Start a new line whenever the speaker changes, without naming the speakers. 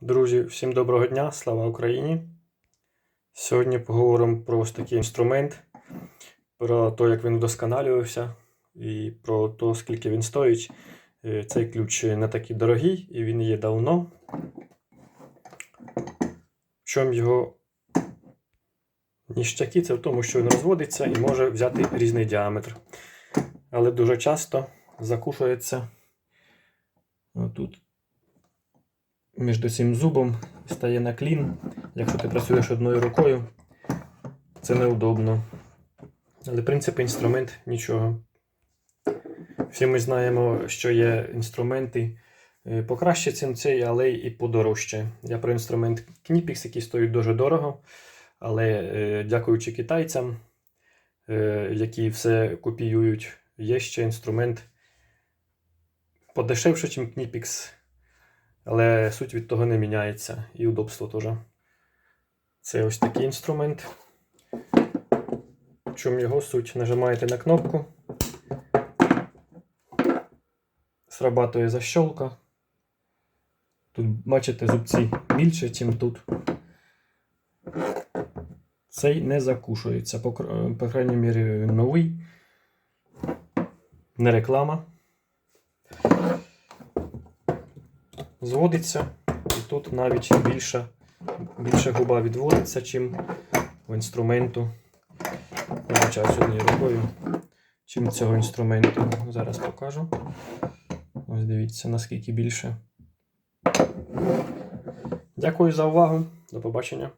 Друзі, всім доброго дня, слава Україні! Сьогодні поговоримо про ось такий інструмент, про те, як він вдосконалювався, і про те, скільки він стоїть. Е, Цей ключ не такий дорогий і він є давно. В чому його ніштяки, це в тому, що він розводиться і може взяти різний діаметр. Але дуже часто закушується отут між цим зубом стає наклін. Якщо ти працюєш одною рукою, це неудобно. Але, в принципі, інструмент нічого. Всі ми знаємо, що є інструменти е, покраще, чим цей, але і подорожче. Я про інструмент Knipix, який стоїть дуже дорого. Але е, дякуючи китайцям, е, які все копіюють, є ще інструмент подешевше, ніж Knipix. Але суть від того не міняється. І удобство теж. Це ось такий інструмент. В чому його суть? Нажимаєте на кнопку. Срабатує защолка. Тут, бачите, зубці більше, ніж тут. Цей не закушується. По, крайній мірі, новий. Не реклама. Зводиться, і тут навіть більша, більша губа відводиться, чим в інструменту. Вибачаюсь однією рукою, чим цього інструменту. Зараз покажу. Ось дивіться, наскільки більше. Дякую за увагу. До побачення.